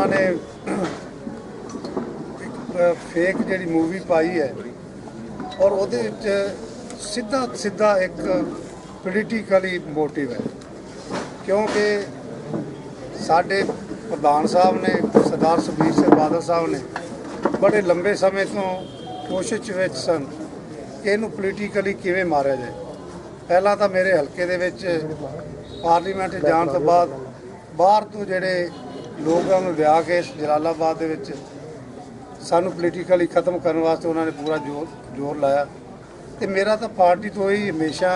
ਉਹਨਾਂ ਨੇ ਇੱਕ ਫੇਕ ਜਿਹੜੀ ਮੂਵੀ ਪਾਈ ਹੈ ਔਰ ਉਹਦੇ ਵਿੱਚ ਸਿੱਧਾ ਸਿੱਧਾ ਇੱਕ ਪੋਲੀਟੀਕਲੀ ਮੋਟਿਵ ਹੈ। ਕਿਉਂਕਿ ਸਾਡੇ ਪ੍ਰਧਾਨ ਸਾਹਿਬ ਨੇ, ਸਰਦਾਰ ਸੁਖਬੀਰ ਸਿੰਘ ਬਾਦਲ ਸਾਹਿਬ ਨੇ ਬੜੇ ਲੰਬੇ ਸਮੇਂ ਤੋਂ ਕੋਸ਼ਿਸ਼ ਵਿੱਚ ਸਨ ਕਿ ਇਹਨੂੰ ਪੋਲੀਟੀਕਲੀ ਕਿਵੇਂ ਮਾਰਿਆ ਜਾਏ। ਪਹਿਲਾਂ ਤਾਂ ਮੇਰੇ ਹਲਕੇ ਦੇ ਵਿੱਚ ਪਾਰਲੀਮੈਂਟ ਜਾਣ ਤੋਂ ਬਾਅਦ ਬਾਹਰ ਤੋਂ ਜਿਹੜੇ ਲੋਕਾਂ ਨੂੰ ਲਿਆ ਕੇ ਜਲਾਲਾਬਾਦ ਦੇ ਵਿੱਚ ਸਾਨੂੰ ਪੋਲੀਟੀਕਲੀ ਖਤਮ ਕਰਨ ਵਾਸਤੇ ਉਹਨਾਂ ਨੇ ਪੂਰਾ ਜ਼ੋਰ ਜ਼ੋਰ ਲਾਇਆ। ਤੇ ਮੇਰਾ ਤਾਂ ਪਾਰਟੀ ਤੋਂ ਹੀ ਹਮੇਸ਼ਾ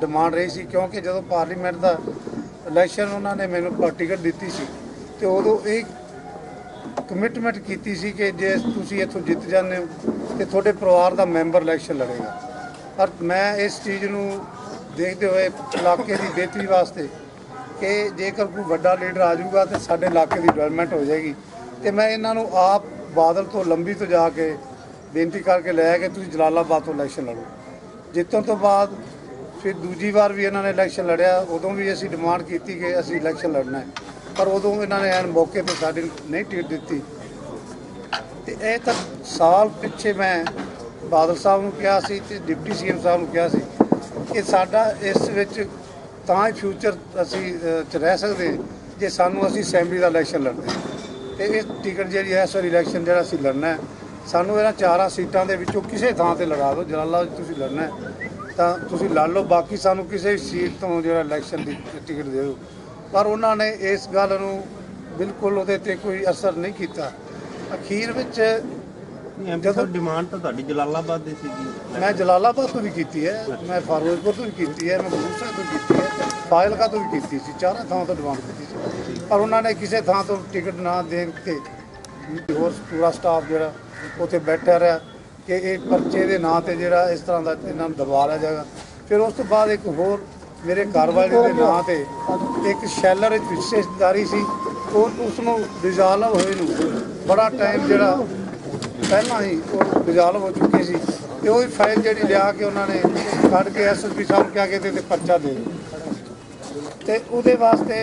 ਡਿਮਾਂਡ ਰਹੀ ਸੀ ਕਿਉਂਕਿ ਜਦੋਂ ਪਾਰਲੀਮੈਂਟ ਦਾ ਇਲੈਕਸ਼ਨ ਉਹਨਾਂ ਨੇ ਮੈਨੂੰ ਟਿਕਟ ਦਿੱਤੀ ਸੀ ਤੇ ਉਦੋਂ ਇਹ ਕਮਿਟਮੈਂਟ ਕੀਤੀ ਸੀ ਕਿ ਜੇ ਤੁਸੀਂ ਇੱਥੋਂ ਜਿੱਤ ਜਾਂਦੇ ਹੋ ਤੇ ਤੁਹਾਡੇ ਪਰਿਵਾਰ ਦਾ ਮੈਂਬਰ ਇਲੈਕਸ਼ਨ ਲੜੇਗਾ। ਪਰ ਮੈਂ ਇਸ ਚੀਜ਼ ਨੂੰ ਦੇਖਦੇ ਹੋਏ ਇਲਾਕੇ ਦੀ ਬਿਹਤਰੀ ਵਾਸਤੇ ਕਿ ਜੇਕਰ ਕੋਈ ਵੱਡਾ ਲੀਡਰ ਆ ਜਾਊਗਾ ਤੇ ਸਾਡੇ ਇਲਾਕੇ ਦੀ ਡਿਵੈਲਪਮੈਂਟ ਹੋ ਜਾਏਗੀ। ਤੇ ਮੈਂ ਇਹਨਾਂ ਨੂੰ ਆਪ ਬਾਦਲ ਤੋਂ ਲੰਬੀ ਤੋਂ ਜਾ ਕੇ ਬੇਨਤੀ ਕਰਕੇ ਲਿਆ ਕਿ ਤੁਸੀਂ ਜਲਾਲਾਬਾਦ ਤੋਂ ਇਲੈਕਸ਼ਨ ਲੜੋ। ਜਿੱਤਣ ਤੋਂ ਬਾਅਦ ਫਿਰ ਦੂਜੀ ਵਾਰ ਵੀ ਇਹਨਾਂ ਨੇ ਇਲੈਕਸ਼ਨ ਲੜਿਆ, ਉਦੋਂ ਵੀ ਅਸੀਂ ਡਿਮਾਂਡ ਕੀਤੀ ਕਿ ਅਸੀਂ ਇਲੈਕਸ਼ਨ ਲੜਨਾ ਹੈ। ਪਰ ਉਦੋਂ ਇਹਨਾਂ ਨੇ ਐਨ ਮੌਕੇ ਤੇ ਸਾਡੀ ਨਹੀਂ ਟਿਕਟ ਦਿੱਤੀ। ਤੇ ਇਹ ਤਾਂ ਸਾਲ ਪਿੱਛੇ ਮੈਂ ਬਾਦਲ ਸਾਹਿਬ ਨੂੰ ਕਿਹਾ ਸੀ ਤੇ ਡਿਪਟੀ ਸੀਐਮ ਸਾਹਿਬ ਨੂੰ ਕਿਹਾ ਸੀ ਕਿ ਸਾਡਾ ਇਸ ਵਿੱਚ ਤਾਂ ਹੀ ਫਿਊਚਰ ਅਸੀਂ ਚ ਰਹਿ ਸਕਦੇ ਜੇ ਸਾਨੂੰ ਅਸੀਂ ਅਸੈਂਬਲੀ ਦਾ ਇਲੈਕਸ਼ਨ ਲੜਦੇ। ਤੇ ਇਹ ਟਿਕਟ ਜਿਹੜੀ ਹੈ, ਇਸ ਵਾਰ ਇਲੈਕਸ਼ਨ ਜਿਹੜਾ ਅਸੀਂ ਲੜਨਾ ਸਾਨੂੰ ਇਹਨਾਂ ਚਾਰਾਂ ਸੀਟਾਂ ਦੇ ਵਿੱਚੋਂ ਕਿਸੇ ਥਾਂ ਤੇ ਲੜਾ ਦਿਓ। ਜਲਾਲਾ ਤੁਸੀਂ ਲੜਨਾ ਤਾਂ ਤੁਸੀਂ ਲੜ ਲਓ। ਬਾਕੀ ਸਾਨੂੰ ਕਿਸੇ ਸੀਟ ਤੋਂ ਜਿਹੜਾ ਇਲੈਕਸ਼ਨ ਦੀ ਟਿਕਟ ਦੇ ਦਿਓ। ਪਰ ਉਹਨਾਂ ਨੇ ਇਸ ਗੱਲ ਨੂੰ ਬਿਲਕੁਲ ਉਹਦੇ ਤੇ ਕੋਈ ਅਸਰ ਨਹੀਂ ਕੀਤਾ। ਅਖੀਰ ਵਿੱਚ ਐਮਪੀ ਜਦੋਂ- ਸਾਹਿਬ ਡਿਮਾਂਡ ਤਾਂ ਤੁਹਾਡੀ ਜਲਾਲਾਬਾਦ ਦੀ ਸੀਗੀ ਮੈਂ ਜਲਾਲਾਬਾਦ ਤੋਂ ਵੀ ਕੀਤੀ ਹੈ ਮੈਂ ਫਾਰੂਕਪੁਰ ਤੋਂ ਵੀ ਕੀਤੀ ਹੈ ਮੈਂ ਬੂਸਾ ਤੋਂ ਕੀਤੀ ਹੈ ਫਾਜ਼ਿਲਕਾ ਤੋਂ ਵੀ ਕੀਤੀ ਸੀ ਚਾਰਾਂ ਥਾਵਾਂ ਤੋਂ ਡਿਮਾਂਡ ਕੀਤੀ ਸੀ। ਪਰ ਉਹਨਾਂ ਨੇ ਕਿਸੇ ਥਾਂ ਤੋਂ ਟਿਕਟ ਨਾ ਦੇ ਕੇ ਹੋਰ ਪੂਰਾ ਸਟਾਫ ਜਿਹੜਾ ਉੱਥੇ ਬੈਠਾ ਰਿਹਾ ਕਿ ਇਹ ਪਰਚੇ ਦੇ ਨਾਂ ਤੇ ਜਿਹੜਾ ਇਸ ਤਰ੍ਹਾਂ ਦਾ ਇਹਨਾਂ ਨੂੰ ਦਬਾ ਲਿਆ ਜਾਏਗਾ। ਫਿਰ ਉਸ ਤੋਂ ਬਾਅਦ ਇੱਕ ਹੋਰ ਮੇਰੇ ਘਰ ਵਾਲੇ ਦੇ ਨਾਂ ਤੇ ਇੱਕ ਸ਼ੈਲਰ ਵਿੱਚ ਹਿੱਸੇਦਾਰੀ ਸੀ। ਉਹ ਉਸ ਨੂੰ ਰਿਜ਼ਾਲਵ ਹੋਏ ਨੂੰ ਬੜਾ ਟਾਈਮ ਜਿਹੜਾ ਪਹਿਲਾਂ ਹੀ ਉਹ ਰਿਜ਼ਾਲਵ ਹੋ ਚੁੱਕੀ ਸੀ ਤੇ ਉਹ ਫਾਈਲ ਜਿਹੜੀ ਲਿਆ ਕੇ ਉਹਨਾਂ ਨੇ ਕੱਢ ਕੇ ਐਸਐਸਪੀ ਸਾਹਿਬ ਨੂੰ ਕਿਹਾ ਕਿ ਇਹਦੇ ਤੇ ਪਰਚਾ ਦੇ ਦਿਓ ਤੇ ਉਹਦੇ ਵਾਸਤੇ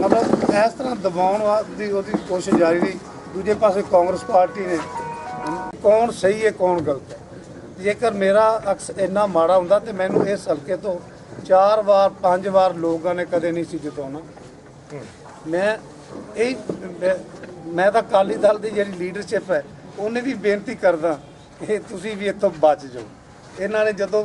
ਮਤਲਬ ਇਸ ਤਰ੍ਹਾਂ ਦਬਾਉਣ ਵਾ- ਦੀ ਉਹਦੀ ਕੋਸ਼ਿਸ਼ ਜਾਰੀ ਰਹੀ। ਦੂਜੇ ਪਾਸੇ ਕਾਂਗਰਸ ਪਾਰਟੀ ਨੇ, ਕੌਣ ਸਹੀ ਹੈ, ਕੌਣ ਗਲਤ ਹੈ। ਜੇਕਰ ਮੇਰਾ ਅਕਸ ਇੰਨਾ ਮਾੜਾ ਹੁੰਦਾ ਤੇ ਮੈਨੂੰ ਇਸ ਹਲਕੇ ਤੋਂ ਚਾਰ ਵਾਰ, ਪੰਜ ਵਾਰ ਲੋਕਾਂ ਨੇ ਕਦੇ ਨਹੀਂ ਸੀ ਜਿਤਾਉਣਾ। ਮੈਂ ਇਹ, ਮੈਂ- ਮੈਂ ਤਾਂ ਅਕਾਲੀ ਦਲ ਦੀ ਜਿਹੜੀ ਲੀਡਰਸ਼ਿਪ ਹੈ ਉਹਨੇ ਵੀ ਬੇਨਤੀ ਕਰਦਾ ਕਿ ਤੁਸੀਂ ਵੀ ਇੱਥੋਂ ਬਚ ਜਾਓ। ਇਹਨਾਂ ਨੇ ਜਦੋਂ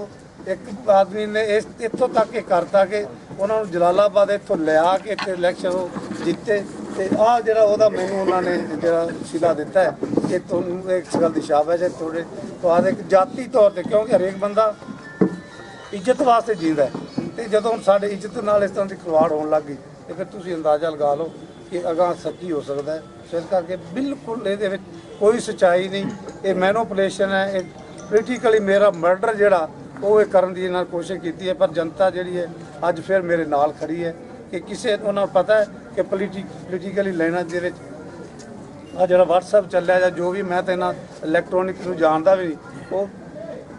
ਇੱਕ ਆਦਮੀ ਨੇ ਇਸ ਇੱਥੋਂ ਤੱਕ ਇਹ ਕਰਤਾ ਕਿ ਉਹਨਾਂ ਨੂੰ ਜਲਾਲਾਬਾਦ ਇੱਥੋਂ ਲਿਆ ਕੇ ਇੱਥੇ ਇਲੈਕਸ਼ਨ ਜਿੱਤੇ ਤੇ ਆਹ ਜਿਹੜਾ ਉਹਦਾ ਮੈਨੂੰ ਉਹਨਾਂ ਨੇ ਜਿਹੜਾ ਸਿਲਾ ਦਿੱਤਾ ਹੈ ਕਿ ਤੁਹਾਨੂੰ ਇੱਕ ਗੱਲ ਦੀ ਸ਼ਾਬਾਸ਼ ਹੈ ਤੁਹਾਡੇ ਬਾਅਦ ਇੱਕ ਜਾਤੀ ਤੌਰ ਤੇ ਕਿਉਂਕਿ ਹਰੇਕ ਬੰਦਾ ਇੱਜ਼ਤ ਵਾਸਤੇ ਜੀਂਦਾ ਹੈ। ਤੇ ਜਦੋਂ ਹੁਣ ਸਾਡੇ ਇੱਜ਼ਤ ਨਾਲ ਇਸ ਤਰ੍ਹਾਂ ਦੀ ਖਿਲਵਾੜ ਹੋਣ ਲੱਗ ਗਈ, ਤੇ ਫਿਰ ਤੁਸੀਂ ਅੰਦਾਜ਼ਾ ਲਗਾ ਲਓ ਕਿ ਅਗਾਂਹ ਸੱਚੀ ਹੋ ਸਕਦਾ ਹੈ। ਸੋ ਇਸ ਕਰਕੇ ਬਿਲਕੁਲ ਇਹਦੇ ਵਿੱਚ ਕੋਈ ਸਚਾਈ ਨਹੀਂ। ਇਹ ਮੈਨੂਪੂਲੇਸ਼ਨ ਹੈ ਇਹ ਪੋਲੀਟੀਕਲੀ ਮੇਰਾ ਮਰਡਰ ਜਿਹੜਾ ਉਹ ਇਹ ਕਰਨ ਦੀ ਇਹਨਾਂ ਕੋਸ਼ਿਸ਼ ਕੀਤੀ ਹੈ ਪਰ ਜਨਤਾ ਜਿਹੜੀ ਹੈ ਅੱਜ ਫਿਰ ਮੇਰੇ ਨਾਲ ਖੜੀ ਹੈ ਕਿ ਕਿਸੇ ਉਹਨਾਂ ਨੂੰ ਪਤਾ ਹੈ ਕਿ ਪੋਲੀਟੀਕਲੀ ਲੈਣਾ ਦੇ ਵਿੱਚ ਆ ਜਿਹੜਾ WhatsApp ਚੱਲਿਆ ਜਾਂ ਜੋ ਵੀ ਮੈਂ ਤਾਂ ਇਹਨਾਂ ਇਲੈਕਟ੍ਰੋਨਿਕ ਨੂੰ ਜਾਣਦਾ ਵੀ ਨਹੀਂ, ਉਹ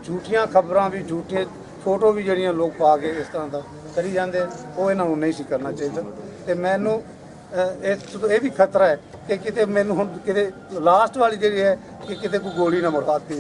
ਝੂਠੀਆਂ ਖਬਰਾਂ ਵੀ ਝੂਠੇ ਫੋਟੋ ਵੀ ਜਿਹੜੀਆਂ ਲੋਕ ਪਾ ਕੇ ਇਸ ਤਰ੍ਹਾਂ ਦਾ ਕਰੀ ਜਾਂਦੇ ਉਹ ਇਹਨਾਂ ਨੂੰ ਨਹੀਂ ਸੀ ਕਰਨਾ ਚਾਹੀਦਾ। ਤੇ ਮੈਨੂੰ ਇਸ ਤੋਂ ਇਹ ਵੀ ਖਤਰਾ ਹੈ ਕਿ ਕਿਤੇ ਮੈਨੂੰ ਹੁਣ ਕਿਤੇ ਲਾਸਟ ਵਾਲੀ ਜਿਹੜੀ ਹੈ ਕਿ ਕਿਤੇ ਕੋਈ ਗੋਲੀ ਨਾ ਮਰਵਾਤੀ